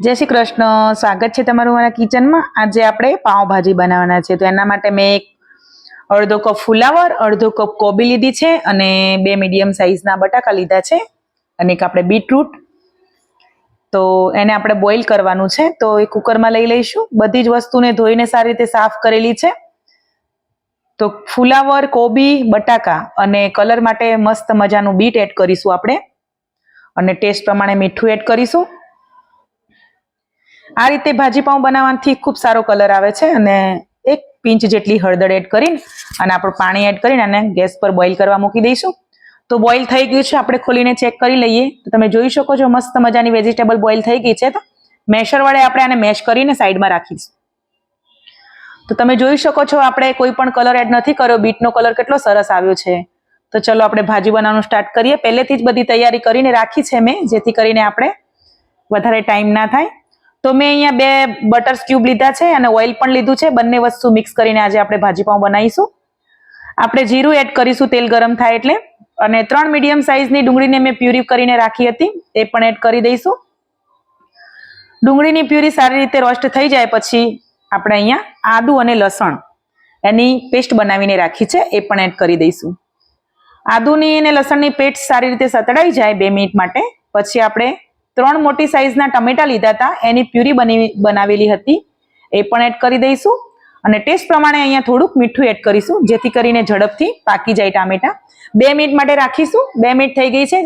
જય શ્રી કૃષ્ણ. સ્વાગત છે તમારું મારા કિચનમાં. આજે આપણે પાઉંભાજી બનાવવાના છે. તો એના માટે મેં એક અડધો કપ ફુલાવર, અડધો કપ કોબી લીધી છે અને બે મીડિયમ સાઇઝના બટાકા લીધા છે અને એક આપણે બીટરૂટ. તો એને આપણે બોઇલ કરવાનું છે. તો એ કુકરમાં લઈ લઈશું. બધી જ વસ્તુને ધોઈને સારી રીતે સાફ કરેલી છે. તો ફુલાવર, કોબી, બટાકા અને કલર માટે મસ્ત મજાનું બીટ એડ કરીશું આપણે. અને ટેસ્ટ પ્રમાણે મીઠું એડ કરીશું. આ રીતે ભાજી પાઉં બનાવવાથી ખૂબ સારો કલર આવે છે અને એક પિંચ જેટલી હળદર એડ કરીને અને આપણું પાણી એડ કરીને અને ગેસ પર બોઇલ કરવા મૂકી દઈશું. તો બોઇલ થઈ ગયું છે, આપણે ખોલીને ચેક કરી લઈએ. તો તમે જોઈ શકો છો, મસ્ત મજાની વેજીટેબલ બોઇલ થઈ ગઈ છે. તો મેશર વડે આપણે આને મેશ કરીને સાઈડમાં રાખીશું. તો તમે જોઈ શકો છો, આપણે કોઈ પણ કલર એડ નથી કર્યો. બીટનો કલર કેટલો સરસ આવ્યો છે. તો ચલો આપણે ભાજી બનાવવાનું સ્ટાર્ટ કરીએ. પહેલેથી જ બધી તૈયારી કરીને રાખી છે મેં, જેથી કરીને આપણે વધારે ટાઈમ ના થાય. તો મેં અહીંયા બે બટર ક્યુબ લીધા છે અને ઓઇલ પણ લીધું છે. બંને વસ્તુ મિક્સ કરીને આજે આપણે ભાજી પાઉં બનાવીશું. આપણે જીરું એડ કરીશું, તેલ ગરમ થાય એટલે. અને ત્રણ મીડિયમ સાઇઝની ડુંગળીને મેં પ્યુરી કરીને રાખી હતી. એ પણ એડ કરી દઈશું. ડુંગળીની પ્યુરી સારી રીતે રોસ્ટ થઈ જાય પછી આપણે અહીંયા આદુ અને લસણ એની પેસ્ટ બનાવીને રાખી છે. એ પણ એડ કરી દઈશું. આદુની અને લસણની પેસ્ટ સારી રીતે સતડાઈ જાય બે મિનિટ માટે. પછી આપણે ત્રણ મોટી સાઈઝના ટમેટા લીધા હતા. એની પ્યુરી બની, બનાવેલી હતી. એ પણ એડ કરી દઈશું. અને ટેસ્ટ પ્રમાણે અહીંયા થોડુંક મીઠું એડ કરીશું, જેથી કરીને ઝડપથી પાકી જાય ટામેટા. બે મિનિટ માટે રાખીશું. બે મિનિટ થઈ ગઈ છે.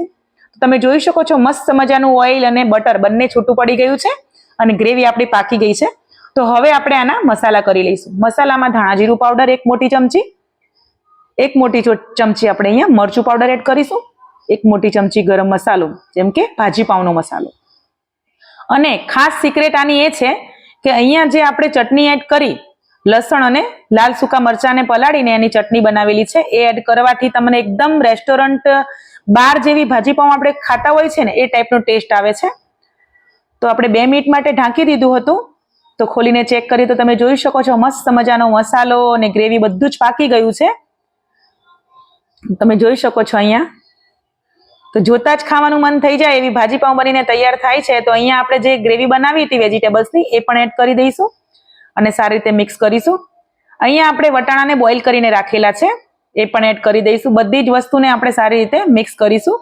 તમે જોઈ શકો છો, મસ્ત મજાનું ઓઇલ અને બટર બંને છૂટું પડી ગયું છે અને ગ્રેવી આપણી પાકી ગઈ છે. તો હવે આપણે આના મસાલા કરી લઈશું. મસાલામાં ધાણા જીરું પાવડર એક મોટી ચમચી, એક મોટી ચમચી આપણે અહીંયા મરચું પાવડર એડ કરીશું. એક મોટી ચમચી ગરમ મસાલો, જેમ કે ભાજી મસાલો. અને ખાસ સિક્રેટ આની એ છે કે અહીંયા જે આપણે ચટણી એડ કરી, લસણ અને લાલ સૂકા મરચાંને પલાળીને એની ચટણી બનાવેલી છે, એ એડ કરવાથી તમને એકદમ રેસ્ટોરન્ટ બાર જેવી ભાજીપાઉં આપણે ખાતા હોય છે ને, એ ટાઈપનો ટેસ્ટ આવે છે. તો આપણે બે મિનિટ માટે ઢાંકી દીધું હતું. તો ખોલીને ચેક કરી તો તમે જોઈ શકો છો, મસ્ત મજાનો મસાલો અને ગ્રેવી બધું જ પાકી ગયું છે. તમે જોઈ શકો છો અહીંયા. તો જોતા જ ખાવાનું મન થઈ જાય એવી ભાજી પાઉં બનીને તૈયાર થાય છે, તો અહીંયા આપણે જે ગ્રેવી બનાવી હતી વેજીટેબલ્સની એ પણ એડ કરી દઈશું અને સારી રીતે મિક્સ કરીશું. અહીંયા આપણે વટાણાને બોઇલ કરીને રાખેલા છે, એ પણ એડ કરી દઈશું. બધી જ વસ્તુને આપણે સારી રીતે મિક્સ કરીશું.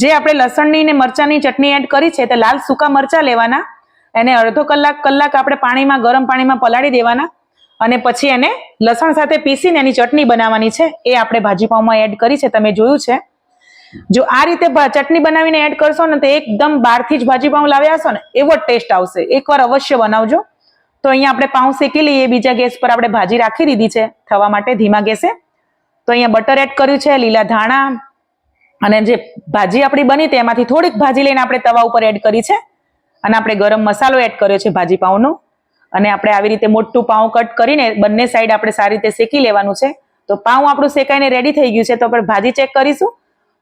જે આપણે લસણની ને મરચાંની ચટણી એડ કરી છે, તે લાલ સૂકા મરચાં લેવાના. એને અડધો કલાક કલાક આપણે પાણીમાં, ગરમ પાણીમાં પલાળી દેવાના અને પછી એને લસણ સાથે પીસીને એની ચટણી બનાવવાની છે, એ આપણે ભાજીપાઉંમાં એડ કરી છે, તમે જોયું છે. જો આ રીતે ચટણી બનાવીને એડ કરશો ને તો એકદમ બહારથી જ ભાજી પાઉં લાવ્યા હશો ને એવો ટેસ્ટ આવશે. એકવાર અવશ્ય બનાવજો. તો અહીંયા આપણે પાઉં શેકી લઈએ. બીજા ગેસ પર આપણે ભાજી રાખી દીધી છે થવા માટે ધીમા ગેસે. તો અહીંયા બટર એડ કર્યું છે, લીલા ધાણા, અને જે ભાજી આપણી બની તેમાંથી થોડીક ભાજી લઈને આપણે તવા ઉપર એડ કરી છે. અને આપણે ગરમ મસાલો એડ કર્યો છે ભાજી પાઉંનો. અને આપણે આવી રીતે મોટું પાઉં કટ કરીને બંને સાઈડ આપણે સારી રીતે શેકી લેવાનું છે. તો પાઉં આપણું શેકાઈને રેડી થઈ ગયું છે. તો આપણે ભાજી ચેક કરીશું.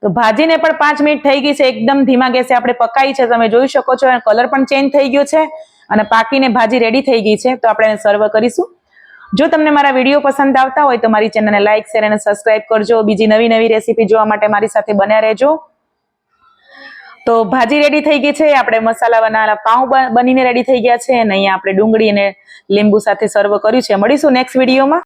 તો ભાજીને પણ પાંચ મિનિટ થઈ ગઈ છે, એકદમ ધીમા ગેસે આપણે પકાઈ છે, તમે જોઈ શકો છો કલર પણ ચેન્જ થઈ ગયો છે અને પાકીને ભાજી રેડી થઈ ગઈ છે, તો આપણે એને સર્વ કરીશું. જો તમને મારા વીડિયો પસંદ આવતા હોય તો મારી ચેનલને લાઇક શેર અને સબસ્ક્રાઇબ કરજો. બીજી નવી નવી રેસીપી જોવા માટે મારી સાથે બન્યા રહેજો. તો ભાજી રેડી થઈ ગઈ છે, આપણે મસાલા બનાવેલા પાઉં બનીને રેડી થઈ ગયા છે અને અહીંયા આપણે ડુંગળી અને લીંબુ સાથે સર્વ કર્યું છે. મળીશું નેક્સ્ટ વિડીયોમાં